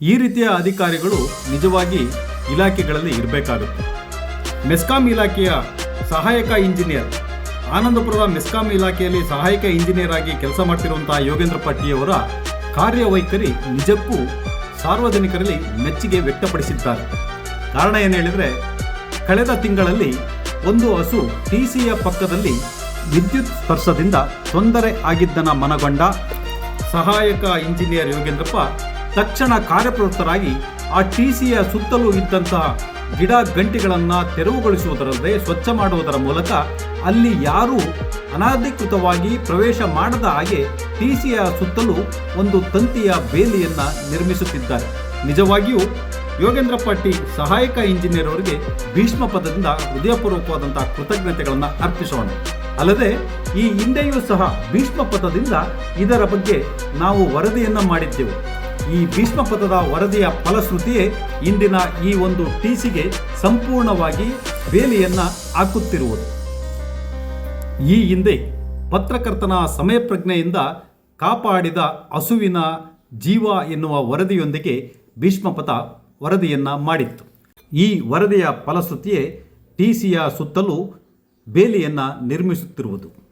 ಈ ರೀತಿಯ ಅಧಿಕಾರಿಗಳು ನಿಜವಾಗಿ ಇಲಾಖೆಗಳಲ್ಲಿ ಇರಬೇಕಾಗುತ್ತೆ. ಮೆಸ್ಕಾಂ ಇಲಾಖೆಯ ಸಹಾಯಕ ಇಂಜಿನಿಯರ್, ಆನಂದಪುರದ ಮೆಸ್ಕಾಂ ಇಲಾಖೆಯಲ್ಲಿ ಸಹಾಯಕ ಇಂಜಿನಿಯರ್ ಆಗಿ ಕೆಲಸ ಮಾಡ್ತಿರುವಂತಹ ಯೋಗೇಂದ್ರ ಪಟ್ಟಿಯವರ ಕಾರ್ಯವೈಖರಿ ನಿಜಕ್ಕೂ ಸಾರ್ವಜನಿಕರಲ್ಲಿ ಮೆಚ್ಚುಗೆ ವ್ಯಕ್ತಪಡಿಸಿದ್ದಾರೆ. ಕಾರಣ ಏನು ಹೇಳಿದರೆ, ಕಳೆದ ತಿಂಗಳಲ್ಲಿ ಒಂದು ಹಸು ಟಿಸಿಯ ಪಕ್ಕದಲ್ಲಿ ವಿದ್ಯುತ್ ಸ್ಪರ್ಶದಿಂದ ತೊಂದರೆ ಆಗಿದ್ದನ ಮನಗೊಂಡ ಸಹಾಯಕ ಇಂಜಿನಿಯರ್ ಯೋಗೇಂದ್ರಪ್ಪ ತಕ್ಷಣ ಕಾರ್ಯಪ್ರವೃತ್ತರಾಗಿ ಆ ಟಿಸಿಯ ಸುತ್ತಲೂ ಇದ್ದಂತಹ ಗಿಡ ಗಂಟಿಗಳನ್ನು ತೆರವುಗೊಳಿಸುವುದರಲ್ಲದೆ ಸ್ವಚ್ಛ ಮಾಡುವುದರ ಮೂಲಕ ಅಲ್ಲಿ ಯಾರೂ ಅನಧಿಕೃತವಾಗಿ ಪ್ರವೇಶ ಮಾಡದ ಹಾಗೆ ಟಿಸಿಯ ಸುತ್ತಲೂ ಒಂದು ತಂತಿಯ ಬೇಲಿಯನ್ನು ನಿರ್ಮಿಸುತ್ತಿದ್ದಾರೆ. ನಿಜವಾಗಿಯೂ ಯೋಗೇಂದ್ರ ಪಾಟಿ ಸಹಾಯಕ ಇಂಜಿನಿಯರ್ ಅವರಿಗೆ ಭೀಷ್ಮ ಪದದಿಂದ ಹೃದಯಪೂರ್ವಕವಾದಂತಹ ಕೃತಜ್ಞತೆಗಳನ್ನು ಅರ್ಪಿಸೋಣ. ಅಲ್ಲದೆ ಈ ಹಿಂದೆಯೂ ಸಹ ಭೀಷ್ಮ ಪದದಿಂದ ಇದರ ಬಗ್ಗೆ ನಾವು ವರದಿಯನ್ನು ಮಾಡಿದ್ದೆವು. ಈ ಭೀಷ್ಮ ಪದದ ವರದಿಯ ಫಲಶ್ರುತಿಯೇ ಇಂದಿನ ಈ ಒಂದು ಟಿಸಿಗೆ ಸಂಪೂರ್ಣವಾಗಿ ಬೇಲಿಯನ್ನ ಹಾಕುತ್ತಿರುವುದು. ಈ ಹಿಂದೆ ಪತ್ರಕರ್ತನ ಸಮಯ ಪ್ರಜ್ಞೆಯಿಂದ ಕಾಪಾಡಿದ ಹಸುವಿನ ಜೀವ ಎನ್ನುವ ವರದಿಯೊಂದಿಗೆ ಭೀಷ್ಮಪಥ ವರದಿಯನ್ನ ಮಾಡಿತ್ತು. ಈ ವರದಿಯ ಫಲಶ್ರುತಿಯೇ ಟಿಸಿಯ ಸುತ್ತಲೂ ಬೇಲಿಯನ್ನು ನಿರ್ಮಿಸುತ್ತಿರುವುದು.